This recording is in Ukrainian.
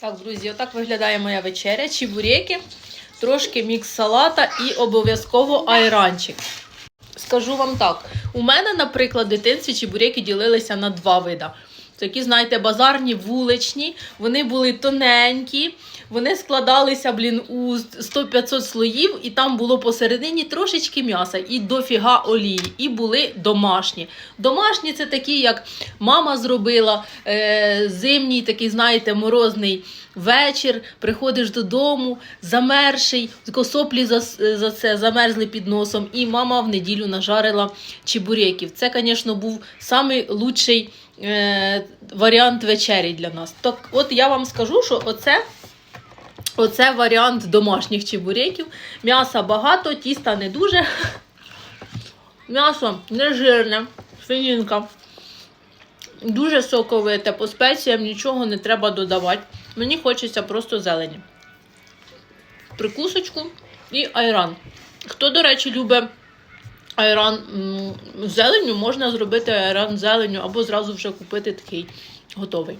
Так, друзі, отак виглядає моя вечеря. Чебуреки, трошки мікс салата і обов'язково айранчик. Скажу вам так: у мене, наприклад, в дитинстві чебуреки ділилися на два вида. Такі, знаєте, базарні, вуличні, вони були тоненькі, вони складалися, блін, у 100-500 слоїв, і там було посередині трошечки м'яса і дофіга олії, і були домашні. Домашні це такі, як мама зробила, е, зимній такий, знаєте, морозний вечір, приходиш додому, замерший, тако соплі за, за це замерзли під носом, і мама в неділю нажарила чебуреків. Це, звісно, був лучший е, варіант вечері для нас. Так, от я вам скажу, що оце. Оце варіант домашніх чебуреків. М'яса багато, тіста не дуже. М'ясо не жирне, свинінка. Дуже соковите, по спеціям нічого не треба додавати. Мені хочеться просто зелені. Прикусочку і айран. Хто, до речі, любить айран зеленю, можна зробити айран зеленю або зразу вже купити такий готовий.